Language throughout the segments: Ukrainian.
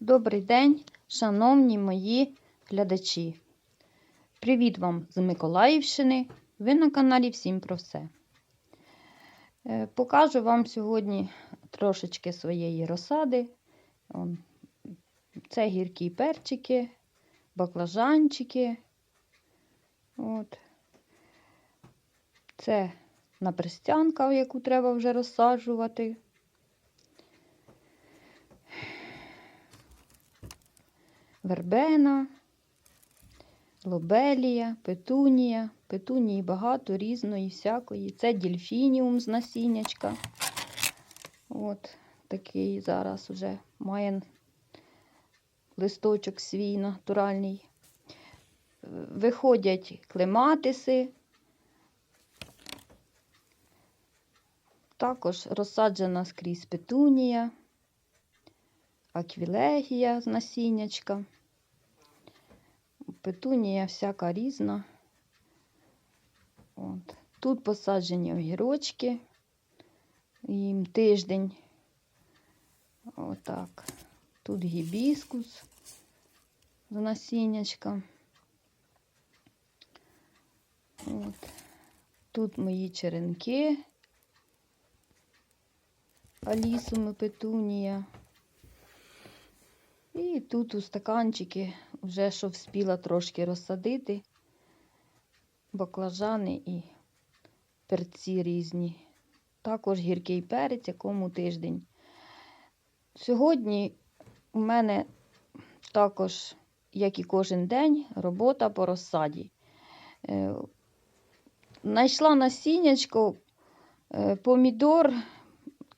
Добрий день, шановні мої глядачі. Привіт вам з Миколаївщини. Ви на каналі Всім про все. Е, Покажу вам сьогодні трошечки своєї розсади. Це гіркі перчики, баклажанчики. От. Це напристянка, яку треба вже розсаджувати. вербена, лобелія, петунія. Петунії багато різної, всякої. Це дельфініум з насіннячка. От такий зараз вже має листочок свій натуральний. Виходять клематиси. Також розсаджена скрізь петунія, аквілегія з насіннячка. Петунія всяка різна. От. Тут посаджені огірочки. Їм тиждень. Отак. Тут гібіскус з насіннячка. От. Тут мої черенки. Алісуми петунія. І тут у стаканчики вже що вспіла трошки розсадити. Баклажани і перці різні. Також гіркий перець, якому тиждень. Сьогодні у мене також, як і кожен день, робота по розсаді. Е, Найшла насіннячко, е, помідор,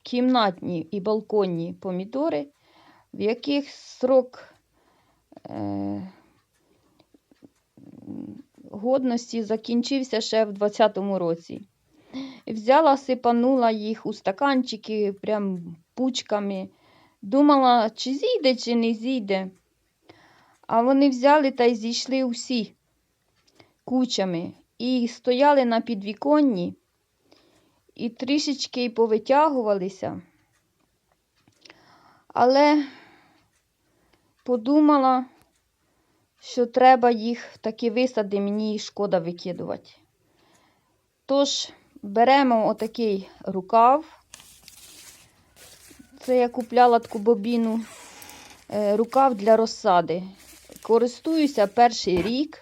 кімнатні і балконні помідори в яких срок е, годності закінчився ще в 2020 році. Взяла, сипанула їх у стаканчики прям пучками. Думала, чи зійде, чи не зійде. А вони взяли та й зійшли усі кучами. І стояли на підвіконні, і трішечки й повитягувалися. Але подумала, що треба їх таки висади, мені шкода викидувати. Тож, беремо отакий рукав. Це я купляла таку бобіну, е, рукав для розсади. Користуюся перший рік.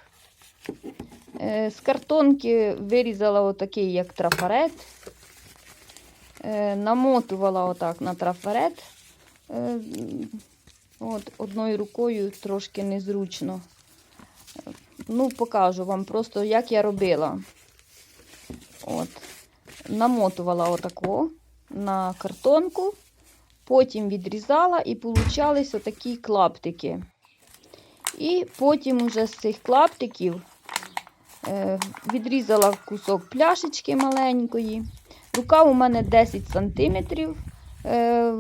Е, З картонки вирізала отакий, як трафарет. Е, Намотувала отак на трафарет. Е, От, Одною рукою трошки незручно. Ну, покажу вам просто, як я робила. От. Намотувала отако на картонку, потім відрізала і получались отакі клаптики. І потім уже з цих клаптиків е, відрізала кусок пляшечки маленької. Рука у мене 10 см е,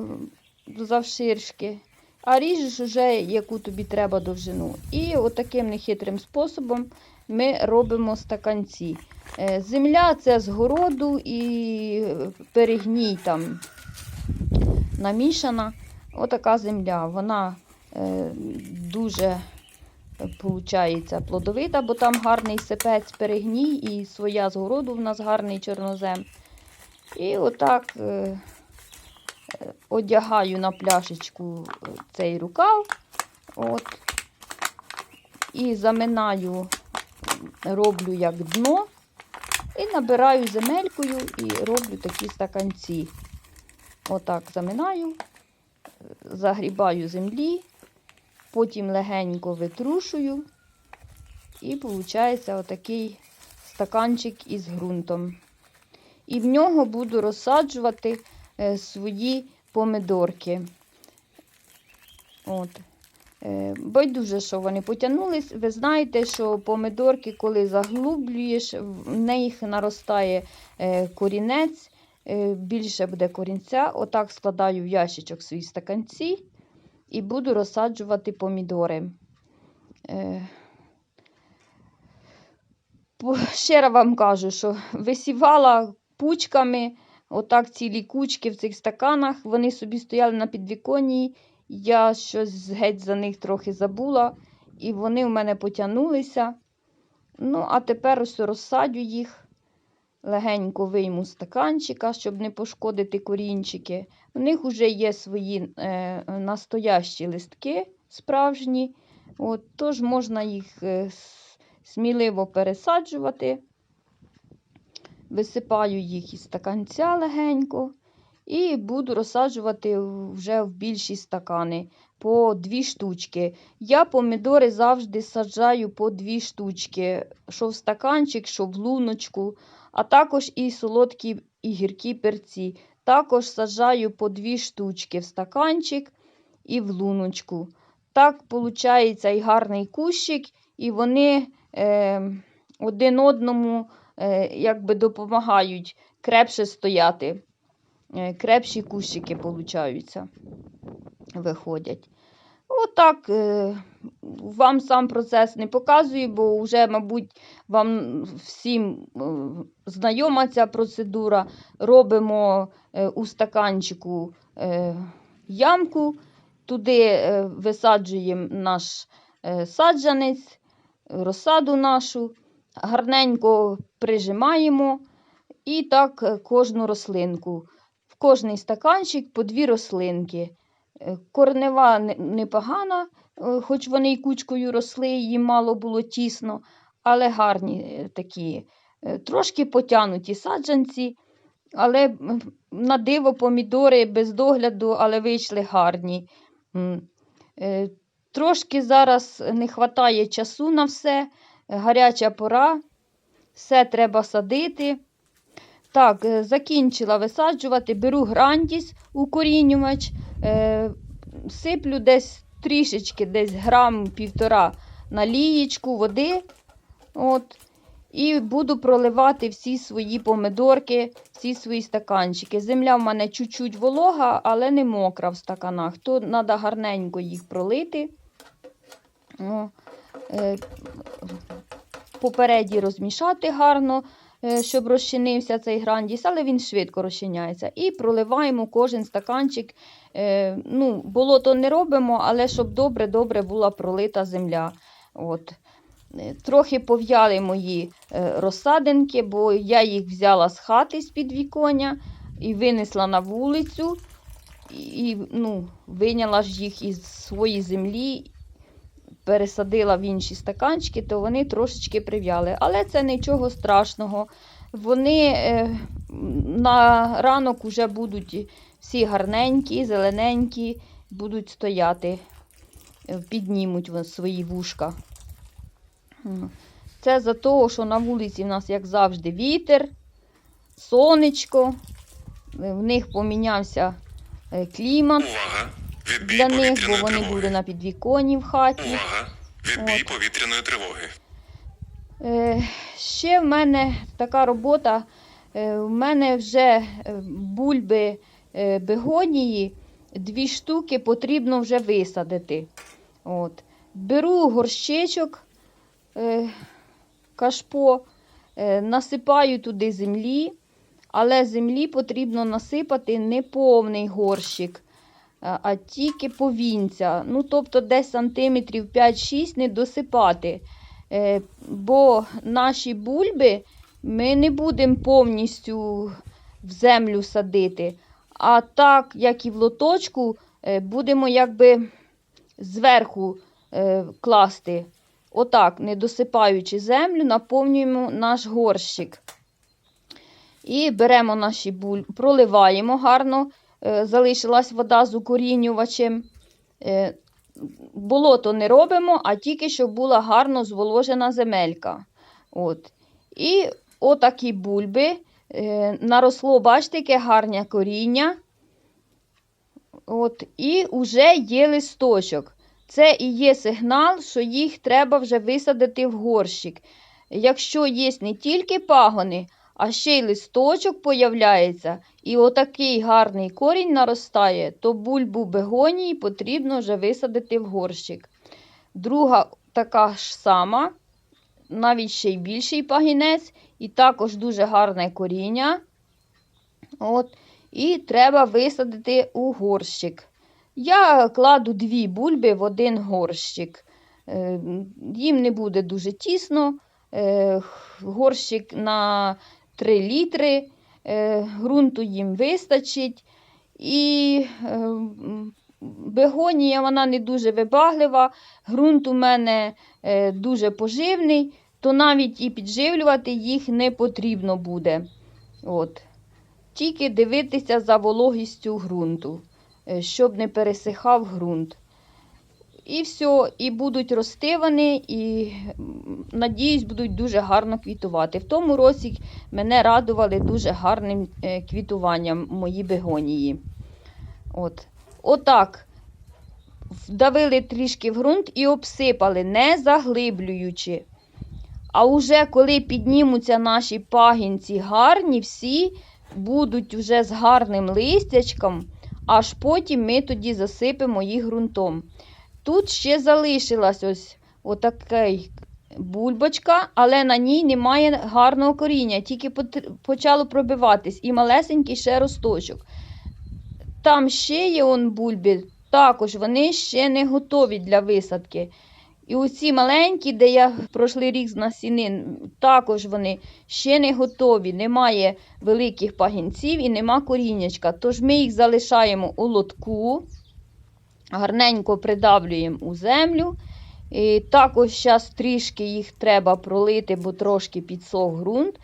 завширшки а ріжеш вже, яку тобі треба довжину. І отаким нехитрим способом ми робимо стаканці. Е, земля це з городу і перегній там намішана. Отака земля. Вона е, дуже виходить, плодовита, бо там гарний сипець перегній і своя з городу в нас гарний чорнозем. І отак. Е, одягаю на пляшечку цей рукав. От. І заминаю, роблю як дно. І набираю земелькою і роблю такі стаканці. Отак заминаю, загрібаю землі, потім легенько витрушую. І виходить отакий стаканчик із ґрунтом. І в нього буду розсаджувати Е, свої помидорки. От. Е, байдуже, що вони потягнулись. Ви знаєте, що помидорки, коли заглублюєш, в них наростає е, корінець, більше буде корінця. Отак складаю в ящичок свої стаканці і буду розсаджувати помідори. Ще раз вам кажу, що висівала пучками Отак цілі кучки в цих стаканах. Вони собі стояли на підвіконні. Я щось геть за них трохи забула, і вони в мене потягнулися. Ну, а тепер ось розсадю їх, легенько вийму з стаканчика, щоб не пошкодити корінчики. В них вже є свої е, настоящі листки справжні. От, тож можна їх е, сміливо пересаджувати. Висипаю їх із стаканця легенько. І буду розсаджувати вже в більші стакани по дві штучки. Я помідори завжди саджаю по дві штучки, що в стаканчик, що в луночку, а також і солодкі і гіркі перці. Також саджаю по дві штучки в стаканчик і в луночку. Так виходить і гарний кущик, і вони е, один одному якби допомагають крепше стояти. Е, крепші кущики получаються, виходять. Отак е, вам сам процес не показую, бо вже, мабуть, вам всім е, знайома ця процедура. Робимо е, у стаканчику е, ямку, туди е, висаджуємо наш е, саджанець, розсаду нашу, гарненько прижимаємо і так е, кожну рослинку. В кожний стаканчик по дві рослинки. Е, Корнева непогана, е, хоч вони і кучкою росли, їм мало було тісно, але гарні такі, трошки потянуті саджанці, але на диво помідори без догляду, але вийшли гарні. Трошки зараз не вистачає часу на все, гаряча пора, все треба садити. Так, е, закінчила висаджувати, беру грандіс укорінювач, е, сиплю десь трішечки, десь грам півтора на лієчку води. От, і буду проливати всі свої помидорки, всі свої стаканчики. Земля в мене чуть-чуть волога, але не мокра в стаканах. То треба гарненько їх пролити. О, е, попереді розмішати гарно, е, щоб розчинився цей грандіс, але він швидко розчиняється. І проливаємо кожен стаканчик. Е, ну, болото не робимо, але щоб добре-добре була пролита земля. От. Е, Трохи пов'яли мої розсадинки, бо я їх взяла з хати з під віконня і винесла на вулицю. І ну, виняла ж їх із своєї землі, пересадила в інші стаканчики, то вони трошечки прив'яли. Але це нічого страшного. Вони е, на ранок вже будуть всі гарненькі, зелененькі, будуть стояти, е, піднімуть свої вушка. Це за того, що на вулиці в нас, як завжди, вітер, сонечко, е, в них помінявся клімат Увага! Відбій для них, бо вони тривоги. були на підвіконні в хаті. Увага! Відбій От. повітряної тривоги. Е, ще в мене така робота. Е, в мене вже е, бульби е, бегонії, дві штуки потрібно вже висадити. От. Беру горщичок, е, кашпо, е, насипаю туди землі, але землі потрібно насипати не повний горщик, а, а тільки повінця. Ну, тобто десь сантиметрів 5-6 не досипати. Е, бо наші бульби ми не будемо повністю в землю садити. А так, як і в лоточку, е, будемо якби зверху е, класти. Отак, не досипаючи землю, наповнюємо наш горщик. І беремо наші бульби, проливаємо гарно. Е, залишилась вода з укорінювачем. Е, болото не робимо, а тільки щоб була гарно зволожена земелька. От. І отакі бульби. Е, наросло, бачите, яке гарне коріння. От, і вже є листочок. Це і є сигнал, що їх треба вже висадити в горщик. Якщо є не тільки пагони, а ще й листочок появляється, і отакий гарний корінь наростає, то бульбу бегонії потрібно вже висадити в горщик. Друга така ж сама, навіть ще й більший пагінець, і також дуже гарне коріння. От, і треба висадити у горщик. Я кладу дві бульби в один горщик. Е, Їм не буде дуже тісно. Е, Горщик на 3 літри. Е, Грунту їм вистачить. І е, бегонія вона не дуже вибаглива. Грунт у мене е, дуже поживний, то навіть і підживлювати їх не потрібно буде. От. Тільки дивитися за вологістю ґрунту, щоб не пересихав ґрунт. І все, і будуть рости вони, і надіюсь, будуть дуже гарно квітувати. В тому році мене радували дуже гарним е, квітуванням мої бегонії. От. Отак. Вдавили трішки в ґрунт і обсипали, не заглиблюючи. А уже коли піднімуться наші пагінці гарні, всі будуть вже з гарним листячком, аж потім ми тоді засипемо їх ґрунтом. Тут ще залишилась ось отакий бульбочка, але на ній немає гарного коріння, тільки почало пробиватись і малесенький ще росточок. Там ще є он бульби, також вони ще не готові для висадки. І оці маленькі, де я прошлий рік з насінин, також вони ще не готові, немає великих пагінців і нема коріннячка. Тож ми їх залишаємо у лотку, гарненько придавлюємо у землю. І також зараз трішки їх треба пролити, бо трошки підсох ґрунт.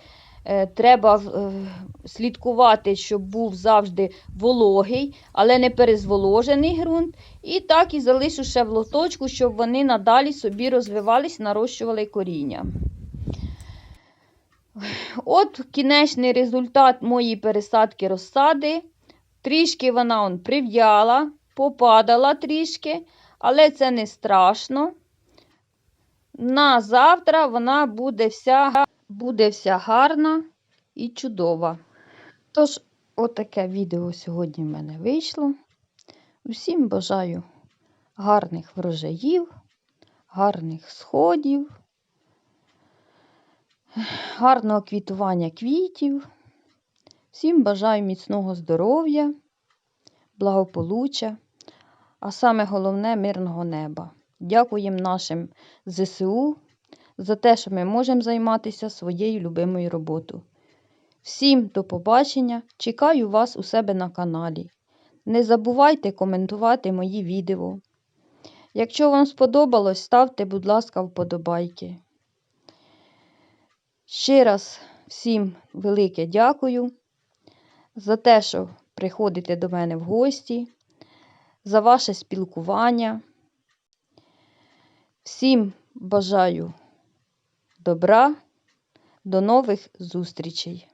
Е, Треба е, слідкувати, щоб був завжди вологий, але не перезволожений ґрунт. І так і залишу ще в лоточку, щоб вони надалі собі розвивались, нарощували коріння. От кінечний результат моєї пересадки розсади. Трішки вона он прив'яла, попадала трішки, але це не страшно. На завтра вона буде вся, буде вся гарна і чудова. Тож, отаке відео сьогодні в мене вийшло. Усім бажаю гарних врожаїв, гарних сходів, гарного квітування квітів. Всім бажаю міцного здоров'я, благополуччя, а саме головне мирного неба. Дякуємо нашим ЗСУ за те, що ми можемо займатися своєю любимою роботою. Всім до побачення! Чекаю вас у себе на каналі. Не забувайте коментувати мої відео. Якщо вам сподобалось, ставте, будь ласка, вподобайки. Ще раз всім велике дякую за те, що приходите до мене в гості, за ваше спілкування. Всім бажаю добра, до нових зустрічей!